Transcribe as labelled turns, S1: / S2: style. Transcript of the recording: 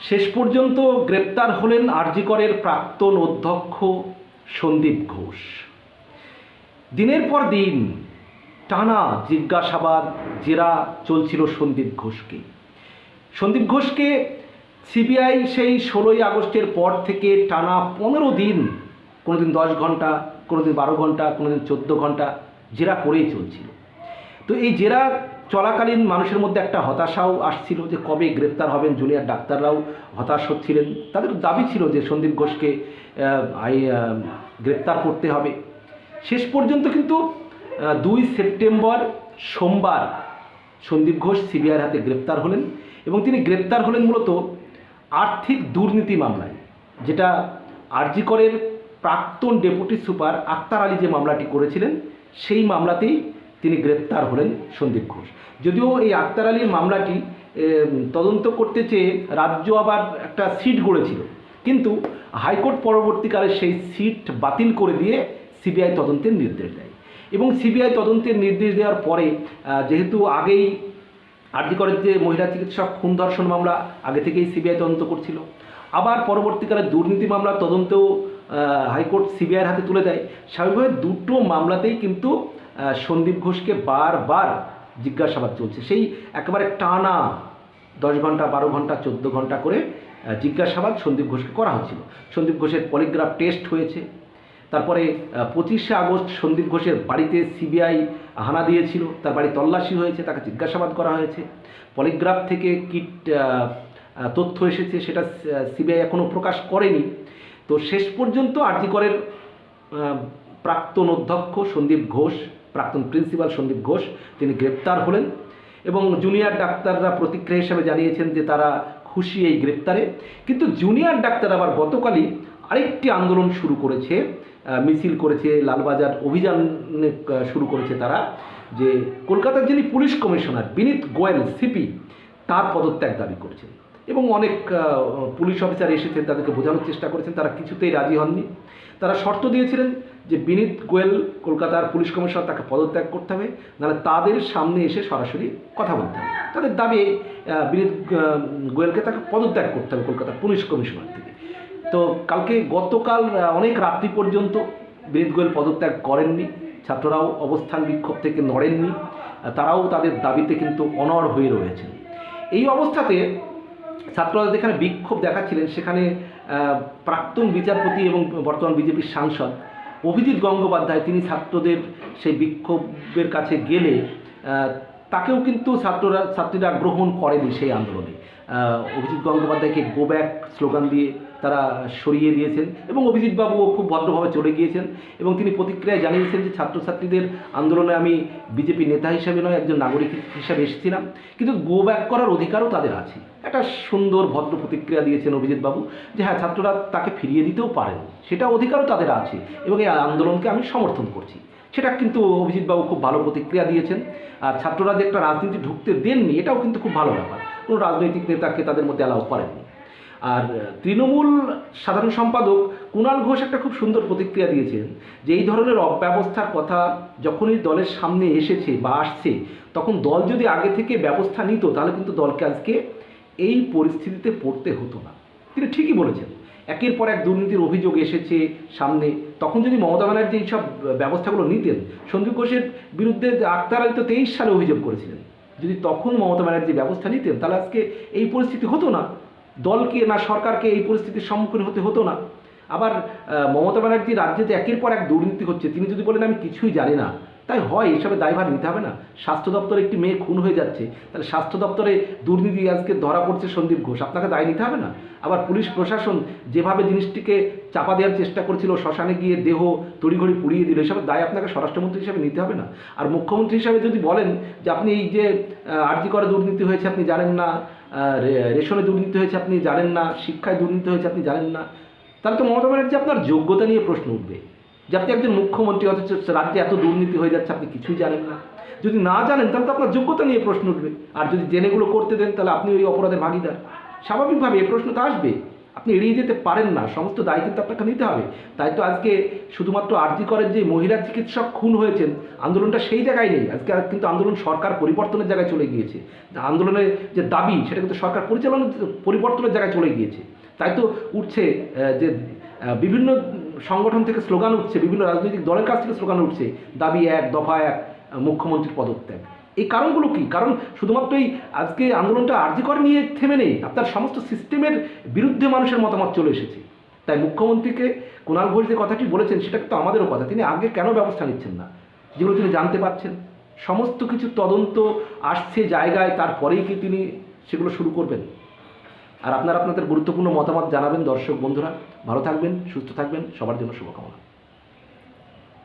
S1: শেষ পর্যন্ত গ্রেপ্তার হলেন আরজিকরের প্রাক্তন অধ্যক্ষ সন্দীপ ঘোষ। দিনের পর দিন টানা জিজ্ঞাসাবাদ, জেরা চলছিল সন্দীপ ঘোষকে। সন্দীপ ঘোষকে সিবিআই সেই ষোলোই আগস্টের পর থেকে টানা পনেরো দিন, কোনোদিন দশ ঘণ্টা, কোনোদিন বারো ঘণ্টা, কোনোদিন চোদ্দ ঘণ্টা জেরা করেই চলছিল। তো এই জেরা চলাকালীন মানুষের মধ্যে একটা হতাশাও আসছিল যে কবে গ্রেপ্তার হবেন জুনিয়র ডাক্তাররাও হতাশ হচ্ছিলেন। তাদের দাবি ছিল যে সন্দীপ ঘোষকে গ্রেপ্তার করতে হবে। শেষ পর্যন্ত কিন্তু দুই সেপ্টেম্বর সোমবার সন্দীপ ঘোষ সিবিআইয়ের হাতে গ্রেপ্তার হলেন এবং তিনি গ্রেপ্তার হলেন মূলত আর্থিক দুর্নীতি মামলায়, যেটা আরজিকরের প্রাক্তন ডেপুটি সুপার আক্তার আলী যে মামলাটি করেছিলেন, সেই মামলাতেই তিনি গ্রেপ্তার হলেন সন্দীপ ঘোষ। যদিও এই আক্তার আলীর মামলাটি তদন্ত করতে চেয়ে রাজ্য আবার একটা সিট গড়েছিল। কিন্তু হাইকোর্ট পরবর্তীকালে সেই সিট বাতিল করে দিয়ে সিবিআই তদন্তের নির্দেশ দেয়। এবং সিবিআই তদন্তের নির্দেশ দেওয়ার পরে যেহেতু আগেই আরজিকরের যে মহিলা চিকিৎসক খুন ধর্ষণ মামলা আগে থেকেই সিবিআই তদন্ত করছিল, আবার পরবর্তীকালে দুর্নীতি মামলা তদন্তেও হাইকোর্ট সিবিআইয়ের হাতে তুলে দেয়, স্বাভাবিকভাবে দুটো মামলাতেই কিন্তু সন্দীপ ঘোষকে বারবার জিজ্ঞাসাবাদ চলছে। সেই একেবারে টানা দশ ঘণ্টা বারো ঘণ্টা চোদ্দ ঘণ্টা করে জিজ্ঞাসাবাদ সন্দীপ ঘোষকে করা হচ্ছিল। সন্দীপ ঘোষের পলিগ্রাফ টেস্ট হয়েছে। তারপরে পঁচিশে আগস্ট সন্দীপ ঘোষের বাড়িতে সিবিআই হানা দিয়েছিল। তার বাড়ি তল্লাশি হয়েছে তাকে জিজ্ঞাসাবাদ করা হয়েছে। পলিগ্রাফ থেকে কি তথ্য এসেছে সেটা সিবিআই এখনও প্রকাশ করেনি। তো শেষ পর্যন্ত আরজিকরের আহ, প্রাক্তন অধ্যক্ষ সন্দীপ ঘোষ প্রাক্তন প্রিন্সিপাল সন্দীপ ঘোষ, তিনি গ্রেপ্তার হলেন এবং জুনিয়র ডাক্তাররা প্রতিক্রিয়া হিসেবে জানিয়েছেন যে তারা খুশি এই গ্রেপ্তারে। কিন্তু জুনিয়র ডাক্তার আবার গতকালই আরেকটি আন্দোলন শুরু করেছে মিছিল করেছে, লালবাজার অভিযান শুরু করেছে তারা, যে কলকাতার যিনি police commissioner Vineet Goel, CP, তার পদত্যাগ দাবি করছেন। এবং অনেক পুলিশ অফিসার এসেছেন তাদেরকে বোঝানোর চেষ্টা করেছেন, তারা কিছুতেই রাজি হননি। তারা শর্ত দিয়েছিলেন যে বিনীত গোয়েল কলকাতার পুলিশ কমিশনার তাকে পদত্যাগ করতে হবে, নাহলে তাদের সামনে এসে সরাসরি কথা বলতে হবে। তাদের দাবি বিনীত গোয়েলকে তাকে পদত্যাগ করতে হবে কলকাতার পুলিশ কমিশনার থেকে। তো কালকে গতকাল অনেক রাত্রি পর্যন্ত বিনীত গোয়েল পদত্যাগ করেননি, ছাত্ররাও অবস্থান বিক্ষোভ থেকে নড়েননি তারাও তাদের দাবিতে কিন্তু অনড় হয়ে রয়েছেন। এই অবস্থাতে ছাত্ররা যেখানে বিক্ষোভ দেখাচ্ছিলেন, সেখানে প্রাক্তন বিচারপতি এবং বর্তমান বিজেপির সাংসদ অভিজিৎ গঙ্গোপাধ্যায়, তিনি ছাত্রদের সেই বিক্ষোভের কাছে গেলে তাকেও কিন্তু ছাত্ররা ছাত্রীরা গ্রহণ করেনি সেই আন্দোলনে। অভিজিৎ গঙ্গোপাধ্যায়কে গো ব্যাক স্লোগান দিয়ে তারা সরিয়ে দিয়েছেন এবং অভিজিৎবাবুও খুব ভদ্রভাবে চলে গিয়েছেন এবং তিনি প্রতিক্রিয়ায় জানিয়েছেন যে ছাত্রছাত্রীদের আন্দোলনে আমি বিজেপি নেতা হিসেবে নয়, একজন নাগরিক হিসেবে এসেছিলাম। কিন্তু গো ব্যাক করার অধিকারও তাদের আছে। একটা সুন্দর, ভদ্র প্রতিক্রিয়া দিয়েছেন অভিজিৎবাবু যে হ্যাঁ ছাত্ররা তাকে ফিরিয়ে দিতেও পারেন। সেটা অধিকারও তাদের আছে এবং এই আন্দোলনকে আমি সমর্থন করছি। সেটা কিন্তু অভিজিৎবাবু খুব ভালো প্রতিক্রিয়া দিয়েছেন। আর ছাত্ররা যে একটা রাজনীতি ঢুকতে দেননি, এটাও কিন্তু খুব ভালো ব্যাপার। কোনো রাজনৈতিক নেতাকে তাদের মধ্যে অ্যালাউ করেননি। আর তৃণমূল সাধারণ সম্পাদক কুণাল ঘোষ একটা খুব সুন্দর প্রতিক্রিয়া দিয়েছেন যে এই ধরনের অব্যবস্থার কথা যখনই দলের সামনে এসেছে বা আসছে, তখন দল যদি আগে থেকে ব্যবস্থা নিত, তাহলে কিন্তু দলকে আজকে এই পরিস্থিতিতে পড়তে হতো না। তিনি ঠিকই বলেছেন। একের পর এক দুর্নীতির অভিযোগ এসেছে সামনে। তখন যদি মমতা ব্যানার্জি এইসব ব্যবস্থাগুলো নিতেন, সন্দীপ ঘোষের বিরুদ্ধে আক্তার আলী তো তেইশ সালে অভিযোগ করেছিলেন। যদি তখন মমতা ব্যানার্জি ব্যবস্থা নিতেন, তাহলে আজকে এই পরিস্থিতি হতো না। দলকে না সরকারকে এই পরিস্থিতির সম্মুখীন হতে হতো না। আবার মমতা ব্যানার্জি রাজ্যে একের পর এক দুর্নীতি হচ্ছে, তিনি যদি বলেন আমি কিছুই জানি না তাই হয়, এসবে দায়ভার নিতে হবে না। স্বাস্থ্য দপ্তরে একটি মেয়ে খুন হয়ে যাচ্ছে, তাহলে স্বাস্থ্য দপ্তরে দুর্নীতি আজকে ধরা পড়ছে সন্দীপ ঘোষ। আপনাকে দায় নিতে হবে না। আবার পুলিশ প্রশাসন যেভাবে জিনিসটিকে চাপা দেওয়ার চেষ্টা করছিল, শ্মশানে গিয়ে দেহ তড়িঘড়ি পুড়িয়ে দিল, এসবের দায় আপনাকে স্বরাষ্ট্রমন্ত্রী হিসেবে নিতে হবে না। আর মুখ্যমন্ত্রী হিসাবে যদি বলেন যে আপনি এই যে আর্জি করে দুর্নীতি হয়েছে আপনি জানেন না রেশনে দুর্নীতি হয়েছে আপনি জানেন না, শিক্ষায় দুর্নীতি হয়েছে আপনি জানেন না, তাহলে তো মমতা ব্যানার্জি আপনার যোগ্যতা নিয়ে প্রশ্ন উঠবে। যে আপনি একজন মুখ্যমন্ত্রী, অথচ রাজ্যে এত দুর্নীতি হয়ে যাচ্ছে, আপনি কিছুই জানেন না। যদি না জানেন, তাহলে তো আপনার যোগ্যতা নিয়ে প্রশ্ন উঠবে। আর যদি জেনেগুলো করতে দেন, তাহলে আপনি ওই অপরাধের ভাগিদার। স্বাভাবিকভাবে এই প্রশ্ন তো আসবে। আপনি এড়িয়ে যেতে পারেন না, সমস্ত দায় কিন্তু আপনাকে নিতে হবে। তাই তো আজকে শুধুমাত্র আরজি করেন যে মহিলা চিকিৎসক খুন হয়েছেন, আন্দোলনটা সেই জায়গায় নেই। আজকে কিন্তু আন্দোলন সরকার পরিবর্তনের জায়গায় চলে গিয়েছে। আন্দোলনের যে দাবি, সেটা কিন্তু সরকার পরিচালনার পরিবর্তনের জায়গায় চলে গিয়েছে। তাই তো উঠছে যে বিভিন্ন সংগঠন থেকে স্লোগান উঠছে, বিভিন্ন রাজনৈতিক দলের কাছ থেকে স্লোগান উঠছে, দাবি এক, দফা এক, মুখ্যমন্ত্রীর পদত্যাগ। এই কারণগুলো কি? কারণ শুধুমাত্র এই আজকে আন্দোলনটা আর্জিকর নিয়ে থেমে নেই, আপনার সমস্ত সিস্টেমের বিরুদ্ধে মানুষের মতামত চলে এসেছে। তাই মুখ্যমন্ত্রীকে কুণাল ঘোষ যে কথাটি বলেছেন, সেটা তো আমাদেরও কথা, তিনি আগে কেন ব্যবস্থা নিচ্ছেন না? যেগুলো তিনি জানতে পারছেন। সমস্ত কিছু তদন্ত আসছে জায়গায়, তারপরেই কি তিনি সেগুলো শুরু করবেন? আর আপনারা আপনাদের গুরুত্বপূর্ণ মতামত জানাবেন দর্শক বন্ধুরা। ভালো থাকবেন, সুস্থ থাকবেন, সবার জন্য শুভকামনা।